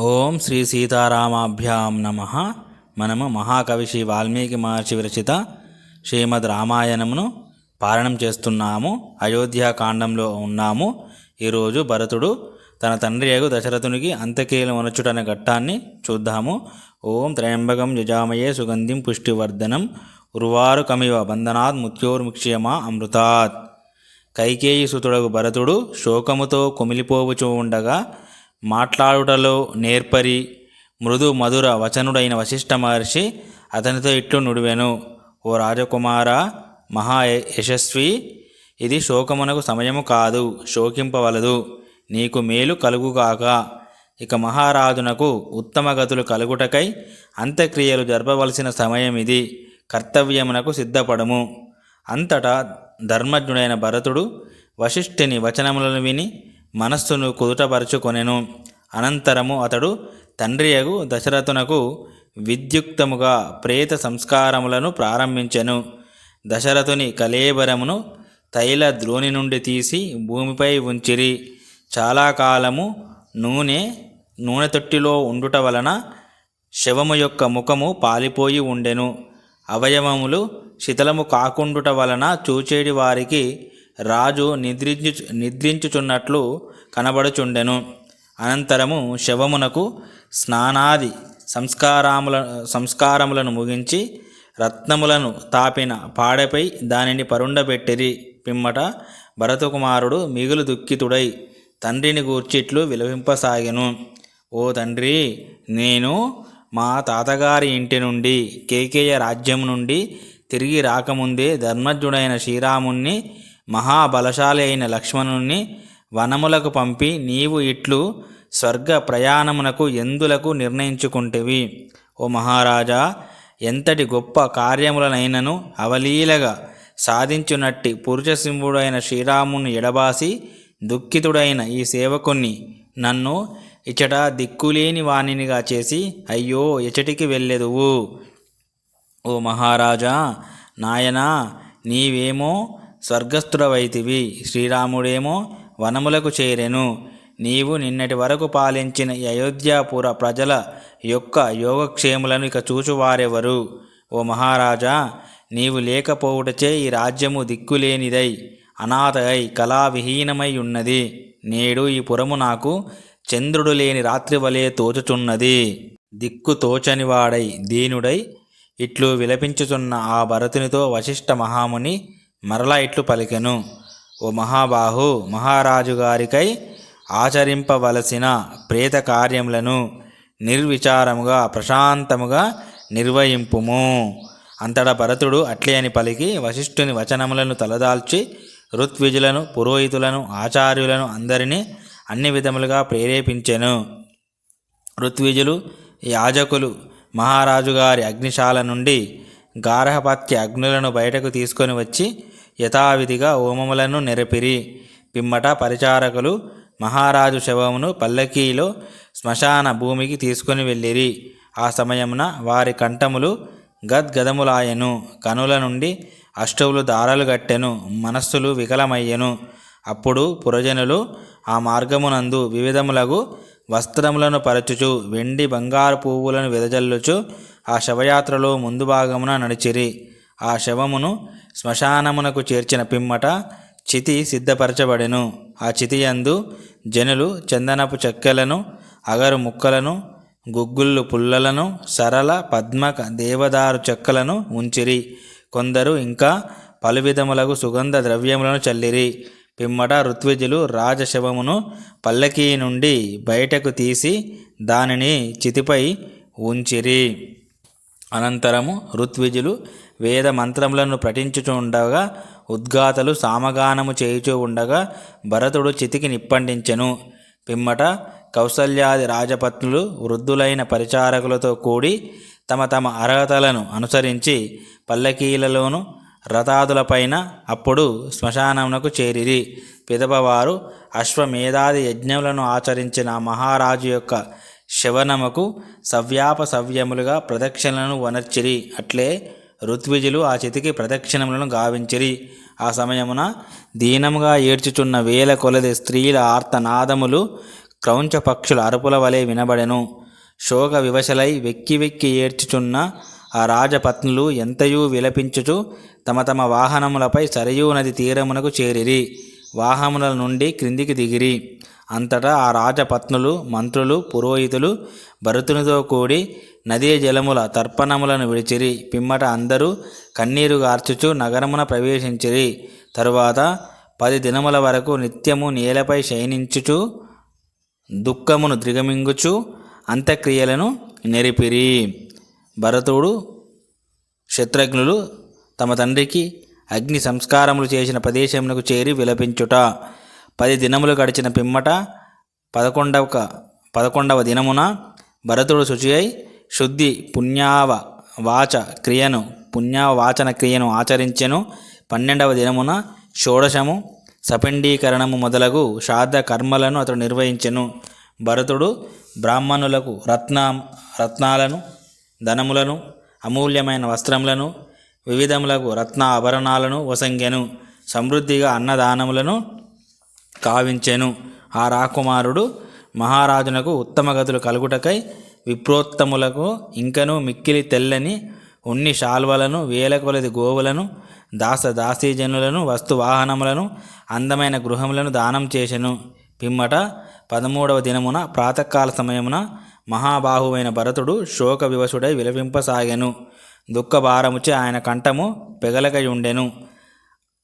ఓం శ్రీ సీతారామాభ్యాం నమ. మనము మహాకవి శ్రీ వాల్మీకి మహర్షి విరచిత శ్రీమద్ రామాయణమును పారణం చేస్తున్నాము. అయోధ్యాకాండంలో ఉన్నాము. ఈరోజు భరతుడు తన తండ్రి అగు దశరథునికి అంత్యక్రియలు అనచుటనే ఘట్టాన్ని చూద్దాము. ఓం త్రయంబకం యజామయే సుగంధిం పుష్టివర్ధనం ఉర్వారు కమివ బంధనాత్ ముత్యోర్ముక్ష్యమా అమృతాత్. కైకేయి సుతుడగు భరతుడు శోకముతో కుమిలిపోవుచూ ఉండగా మాట్లాడుటలో నేర్పరి మృదు మధుర వచనుడైన వశిష్ఠ మహర్షి అతనితో ఇట్లు నుడివెను. ఓ రాజకుమార మహా యశస్వి ఇది శోకమునకు సమయము కాదు శోకింపవలదు. నీకు మేలు కలుగుగాక. ఇక మహారాజునకు ఉత్తమ గతులు కలుగుటకై అంత్యక్రియలు జరపవలసిన సమయం ఇది కర్తవ్యమునకు సిద్ధపడము. అంతటా ధర్మజ్ఞుడైన భరతుడు వశిష్ఠుని వచనములను విని మనస్సును కుదుటపరుచుకొనెను. అనంతరము అతడు తండ్రియగు దశరథునకు విద్యుక్తముగా ప్రేత సంస్కారములను ప్రారంభించెను. దశరథుని కలేబరమును తైల ద్రోణి నుండి తీసి భూమిపై ఉంచిరి. చాలా కాలము నూనె నూనె తొట్టిలో ఉండుట వలన శవము యొక్క ముఖము పాలిపోయి ఉండెను. అవయవములు శిథలము కాకుండుట వలన చూచేడి వారికి రాజు నిద్రించు నిద్రించుచున్నట్లు కనబడుచుండెను. అనంతరము శవమునకు స్నానాది సంస్కారముల సంస్కారములను ముగించి రత్నములను తాపిన పాడెపై దానిని పరుండబెట్టిరి. పిమ్మట భరతకుమారుడు మిగులు దుఃఖితుడై తండ్రిని గూర్చిట్లు విలవింపసాగెను. ఓ తండ్రి నేను మా తాతగారి ఇంటి నుండి కేకేయ రాజ్యం నుండి తిరిగి రాకముందే ధర్మజ్ఞుడైన శ్రీరాముణ్ణి మహాబలశాలి అయిన లక్ష్మణుణ్ణి వనములకు పంపి నీవు ఇట్లు స్వర్గ ప్రయాణమునకు ఎందులకు నిర్ణయించుకుంటేవి? ఓ మహారాజా ఎంతటి గొప్ప కార్యములనైనను అవలీలగా సాధించునట్టి పురుషసింహుడైన శ్రీరాముని ఎడబాసి దుఃఖితుడైన ఈ సేవకుణ్ణి నన్ను ఇచట దిక్కులేని వాణినిగా చేసి అయ్యో ఇచటికి వెళ్ళెదువు? ఓ మహారాజా నాయనా నీవేమో స్వర్గస్థుడవైతివి. శ్రీరాముడేమో వనములకు చేరెను. నీవు నిన్నటి వరకు పాలించిన అయోధ్యాపుర ప్రజల యొక్క యోగక్షేములను ఇక చూచువారెవరు? ఓ మహారాజా నీవు లేకపోవుటచే ఈ రాజ్యము దిక్కులేనిదై అనాథై కళావిహీనమై ఉన్నది. నేడు ఈ పురము నాకు చంద్రుడు లేని రాత్రి వలె తోచుచున్నది. దిక్కు తోచనివాడై దీనుడై ఇట్లు విలపించుచున్న ఆ భరతునితో వశిష్ఠ మహాముని మరలా ఇట్లు పలికెను. ఓ మహాబాహు మహారాజు గారికై ఆచరింపవలసిన ప్రేత కార్యములను నిర్విచారముగా ప్రశాంతముగా నిర్వహింపుము. అంతటా భరతుడు అట్లే అని పలికి వశిష్ఠుని వచనములను తలదాల్చి ఋత్విజులను పురోహితులను ఆచార్యులను అందరినీ అన్ని విధములుగా ప్రేరేపించెను. ఋత్విజులు యాజకులు మహారాజు గారి అగ్నిశాల నుండి గార్హపత్య అగ్నులను బయటకు తీసుకొని వచ్చి యథావిధిగా హోమములను నెరపిరి. పిమ్మట పరిచారకులు మహారాజు శవమును పల్లకీలో శ్మశాన భూమికి తీసుకుని వెళ్ళిరి. ఆ సమయమున వారి కంఠములు గద్గదములాయెను. కనుల నుండి అష్టవులు దారాలు గట్టెను. మనస్సులు వికలమయ్యెను. అప్పుడు పురజనులు ఆ మార్గమునందు వివిధములగు వస్త్రములను పరచుచు వెండి బంగారు పువ్వులను వెదజల్లుచు ఆ శవయాత్రలో ముందు భాగమున నడిచిరి. ఆ శవమును శ్మశానమునకు చేర్చిన పిమ్మట చితి సిద్ధపరచబడెను. ఆ చితియందు జనులు చందనపు చెక్కలను అగరు ముక్కలను గుగ్గుళ్ళు పుల్లలను సరళ పద్మక దేవదారు చెక్కలను ఉంచిరి. కొందరు ఇంకా పలు విధములకు సుగంధ ద్రవ్యములను చల్లిరి. పిమ్మట ఋత్విజులు రాజశవమును పల్లకీ నుండి బయటకు తీసి దానిని చితిపై ఉంచిరి. అనంతరము ఋత్విజులు వేద మంత్రములను పఠించుచు ఉండగా ఉద్గాతలు సామగానము చేయుచూ ఉండగా భరతుడు చితికి నిప్పండించెను. పిమ్మట కౌసల్యాది రాజపత్నులు వృద్ధులైన పరిచారకులతో కూడి తమ తమ అర్హతలను అనుసరించి పల్లకీలలోను రథాదులపైన అప్పుడు శ్మశానమునకు చేరిరి. పిదపవారు అశ్వమేధాది యజ్ఞములను ఆచరించిన మహారాజు యొక్క శవనముకు సవ్యాప సవ్యములుగా ప్రదక్షిణలను వనర్చిరి. అట్లే ఋత్విజులు ఆ చితికి ప్రదక్షిణములను గావించిరి. ఆ సమయమున దీనముగా ఏడ్చుచున్న వేల కొలది స్త్రీల ఆర్తనాదములు క్రౌంచ పక్షుల అరుపుల వలె వినబడెను. శోక వివశలై వెక్కి వెక్కి ఏడ్చుచున్న ఆ రాజపత్నులు ఎంతయూ విలపించుచు తమ తమ వాహనములపై సరయూ నది తీరమునకు చేరిరి. వాహనముల నుండి క్రిందికి దిగిరి. అంతటా ఆ రాజపత్నులు మంత్రులు పురోహితులు భరతునితో కూడి నదీ జలముల తర్పణములను విడిచిరి. పిమ్మట అందరూ కన్నీరు గార్చుచు నగరమున ప్రవేశించిరి. తరువాత పది దినముల వరకు నిత్యము నేలపై శయనించుచు దుఃఖమును దిగమింగుచు అంత్యక్రియలను నెరిపిరి. భరతుడు శత్రుఘ్నులు తమ తండ్రికి అగ్ని సంస్కారములు చేసిన ప్రదేశమునకు చేరి విలపించుట. పది దినములు గడిచిన పిమ్మట పదకొండవ పదకొండవ దినమున భరతుడు శుచి అయి శుద్ధి పుణ్యావ వాచ క్రియను పుణ్యావ వాచన క్రియను ఆచరించెను. పన్నెండవ దినమున షోడశము సపిండీకరణము మొదలగు శ్రాద్ధ కర్మలను అతడు నిర్వహించెను. భరతుడు బ్రాహ్మణులకు రత్న రత్నాలను ధనములను అమూల్యమైన వస్త్రములను వివిధములకు రత్న ఆభరణాలను వసంగెను. సమృద్ధిగా అన్నదానములను కావించెను. ఆ రాకుమారుడు మహారాజునకు ఉత్తమ గతులు కలుగుటకై విప్రోత్తములకు ఇంకను మిక్కిలి తెల్లని ఉన్ని శాల్వలను వేల కొలది గోవులను దాస దాసీజనులను వస్తువాహనములను అందమైన గృహములను దానం చేసెను. పిమ్మట పదమూడవ దినమున ప్రాతకాల సమయమున మహాబాహువైన భరతుడు శోక వివసుడై విలపింపసాగెను దుఃఖభారముచే ఆయన కంఠము పెగలకయుండెను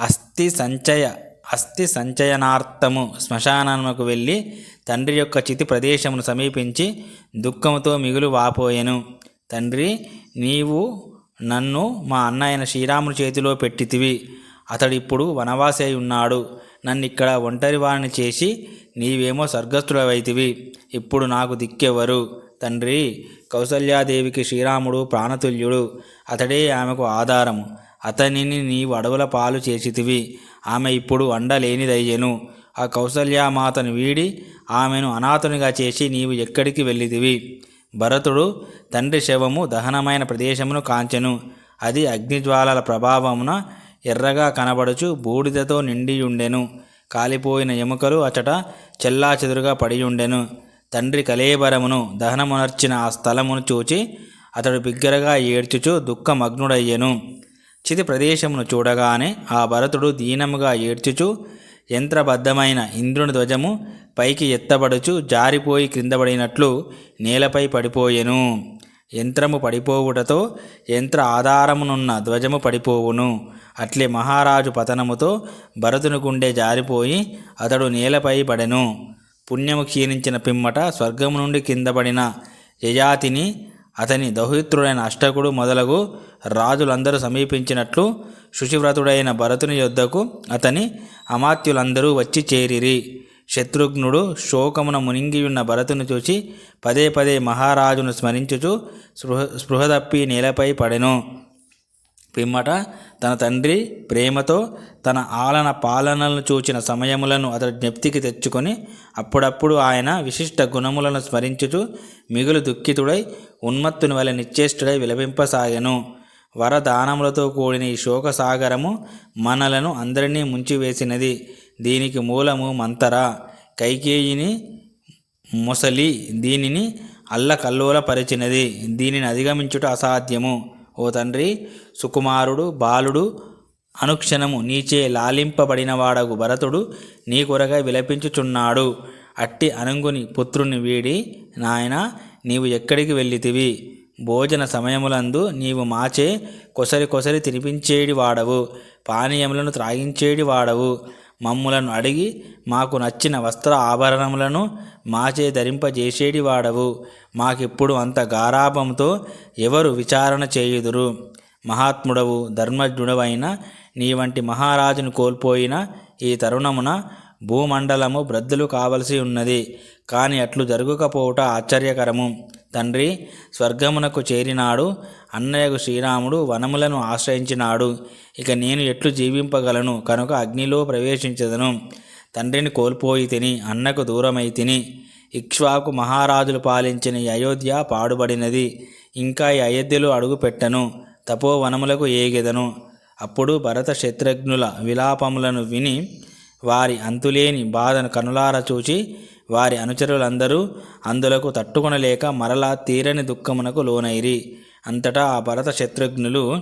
అస్థి సంచయ అస్థి సంచయనార్థము శ్మశానముకు వెళ్ళి తండ్రి యొక్క చితి ప్రదేశమును సమీపించి దుఃఖముతో మిగులు వాపోయెను. తండ్రి నీవు నన్ను మా అన్నయన శ్రీరాముని చేతిలో పెట్టితివి. అతడిప్పుడు వనవాసై ఉన్నాడు నన్ను ఇక్కడ ఒంటరి వారిని చేసి నీవేమో స్వర్గస్థులవైతివి. ఇప్పుడు నాకు దిక్కెవరు తండ్రి కౌసల్యాదేవికి శ్రీరాముడు ప్రాణతుల్యుడు. అతడే ఆమెకు ఆధారము. అతనిని నీవు అడవుల పాలు చేసితివి. ఆమె ఇప్పుడు అండలేనిదయ్యెను ఆ కౌసల్యామాతను వీడి ఆమెను అనాథునిగా చేసి నీవు ఎక్కడికి వెళ్ళిదివి భరతుడు తండ్రి శవము దహనమైన ప్రదేశమును కాంచెను. అది అగ్నిజ్వాలల ప్రభావమున ఎర్రగా కనబడుచు బూడిదతో నిండియుండెను. కాలిపోయిన ఎముకలు అచట చెల్లా చెదురుగా పడియుండెను. తండ్రి కలేబరమును దహనమునర్చిన ఆ స్థలమును చూచి అతడు బిగ్గరగా ఏడ్చుచు దుఃఖమగ్నుడయ్యెను. చితి ప్రదేశమును చూడగానే ఆ భరతుడు దీనముగా ఏడ్చుచు యంత్రబద్ధమైన ఇంద్రుని ధ్వజము పైకి ఎత్తబడుచు జారిపోయి క్రిందబడినట్లు నేలపై పడిపోయెను. యంత్రము పడిపోవుటతో యంత్ర ఆధారమునున్న ధ్వజము పడిపోవును. అట్లే మహారాజు పతనముతో భరతుని గుండె జారిపోయి అతడు నేలపై పడెను. పుణ్యము క్షీణించిన పిమ్మట స్వర్గము నుండి కిందపడిన యయాతిని అతని దౌహిత్రుడైన అష్టకుడు మొదలగు రాజులందరూ సమీపించినట్లు శుచివ్రతుడైన భరతుని యొద్దకు అతని అమాత్యులందరూ వచ్చి చేరిరి. శత్రుఘ్నుడు శోకమున మునింగియున్న భరతుని చూచి పదే పదే మహారాజును స్మరించుచు స్పృహ స్పృహ తప్పి నేలపై పడెను. పిమ్మట తన తండ్రి ప్రేమతో తన ఆలన పాలనలను చూచిన సమయములను అతడు జ్ఞప్తికి తెచ్చుకొని అప్పుడప్పుడు ఆయన విశిష్ట గుణములను స్మరించుచు మిగులు దుఃఖితుడై ఉన్మత్తుని వలె నిశ్చేష్టుడై విలపింపసాగెను. వరదానములతో కూడిన ఈ శోకసాగరము మనలను అందరినీ ముంచివేసినది. దీనికి మూలము మంతర కైకేయిని మొసలి దీనిని అల్లకల్లోలపరిచినది. దీనిని అధిగమించుట అసాధ్యము. ఓ తండ్రి సుకుమారుడు బాలుడు అనుక్షణము నీచే లాలింపబడినవాడగు భరతుడు నీ కొరగా విలపించుచున్నాడు. అట్టి అనుంగుని పుత్రుని వీడి నాయన నీవు ఎక్కడికి వెళ్ళితివి? భోజన సమయములందు నీవు మాచే కొసరి కొసరి తినిపించేడి వాడవు పానీయములను త్రాగించేడి వాడవు మమ్ములను అడిగి మాకు నచ్చిన వస్త్ర ఆభరణములను మాచే ధరింపజేసేటి వాడవు మాకిప్పుడు అంత గారాభంతో ఎవరు విచారణ చేయుదురు? మహాత్ముడవు ధర్మజ్ఞుడవైన నీ వంటి మహారాజును కోల్పోయిన ఈ తరుణమున భూమండలము బ్రద్దులు కావలసి ఉన్నది కాని అట్లు జరుగుకపోవుట ఆశ్చర్యకరము. తండ్రి స్వర్గమునకు చేరినాడు అన్నయ్యకు శ్రీరాముడు వనములను ఆశ్రయించినాడు. ఇక నేను ఎట్లు జీవింపగలను? కనుక అగ్నిలో ప్రవేశించదను. తండ్రిని కోల్పోయి తిని అన్నకు దూరమై తిని ఇక్ష్వాకు మహారాజులు పాలించిన అయోధ్య పాడుబడినది. ఇంకా ఈ అయోధ్యలో అడుగు పెట్టను తపోవనములకు ఏగెదను. అప్పుడు భరత శత్రుఘ్నుల విలాపములను విని వారి అంతులేని బాధను కనులార చూచి వారి అనుచరులందరూ అందులకు తట్టుకొనలేక మరలా తీరని దుఃఖమునకు లోనైరి. అంతటా ఆ భరత శత్రుఘ్నులు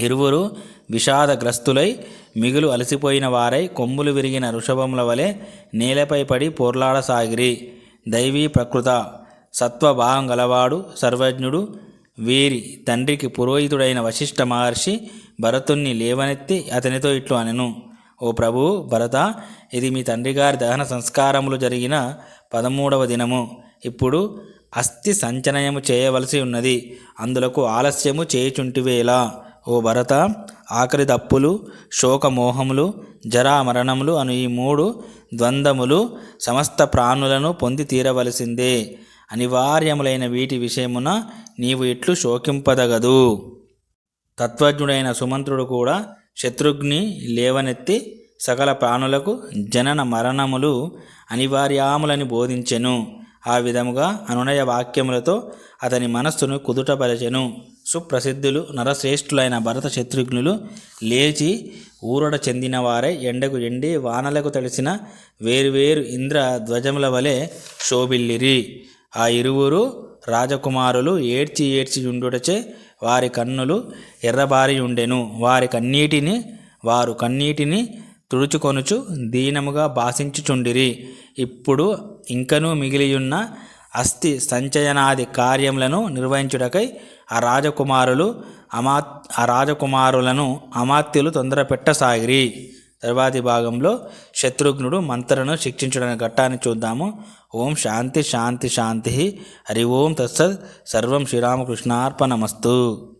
ఇరువురు విషాదగ్రస్తులై మిగులు అలసిపోయిన వారై కొమ్ములు విరిగిన వృషభముల వలె నేలపై పడి పోర్లాడసాగిరి దైవీ ప్రకృత సత్వభావం గలవాడు సర్వజ్ఞుడు వీరి తండ్రికి పురోహితుడైన వశిష్ఠ మహర్షి భరతుణ్ణి లేవనెత్తి అతనితో ఇట్లు అనెను. ఓ ప్రభు భరత ఇది మీ తండ్రి గారి దహన సంస్కారములు జరిగిన పదమూడవ దినము. ఇప్పుడు అస్థి సంచనయము చేయవలసి ఉన్నది. అందులకు ఆలస్యము చేయుచుంటివేలా ఓ భరత ఆఖరి దప్పులు శోకమోహములు జరా మరణములు అను ఈ మూడు ద్వంద్వములు సమస్త ప్రాణులను పొంది తీరవలసిందే. అనివార్యములైన వీటి విషయమున నీవు ఇట్లు శోకింపదగదు. తత్వజ్ఞుడైన సుమంత్రుడు కూడా శత్రుఘ్ని లేవనెత్తి సకల ప్రాణులకు జనన మరణములు అనివార్యాములని బోధించెను. ఆ విధముగా అనునయ వాక్యములతో అతని మనస్సును కుదుటపరచెను. సుప్రసిద్ధులు నరశ్రేష్ఠులైన భరత శత్రుఘ్నులు లేచి ఊరడ చెందిన వారై ఎండకు ఎండి వానలకు తడిసిన వేరువేరు ఇంద్ర ధ్వజముల వలె శోభిల్లిరి. ఆ ఇరువురు రాజకుమారులు ఏడ్చి ఏడ్చి ఉండుటచే వారి కన్నులు ఎర్రబారి ఉండెను. వారి కన్నీటిని వారు కన్నీటిని తుడుచుకొనుచు దీనముగా భాషించుచుండిరి. ఇప్పుడు ఇంకనూ మిగిలియున్న అస్థి సంచయనాది కార్యములను నిర్వహించుటకై ఆ రాజకుమారులు అమా ఆ రాజకుమారులను అమాత్యులు తొందర పెట్టసాగిరి తర్వాతి భాగంలో శత్రుఘ్నుడు మంత్రను శిక్షించడానికి ఘట్టాన్ని చూద్దాము. ఓం శాంతి శాంతి శాంతి. హరి ఓం తత్సత్. సర్వం శ్రీరామకృష్ణార్పణమస్తు.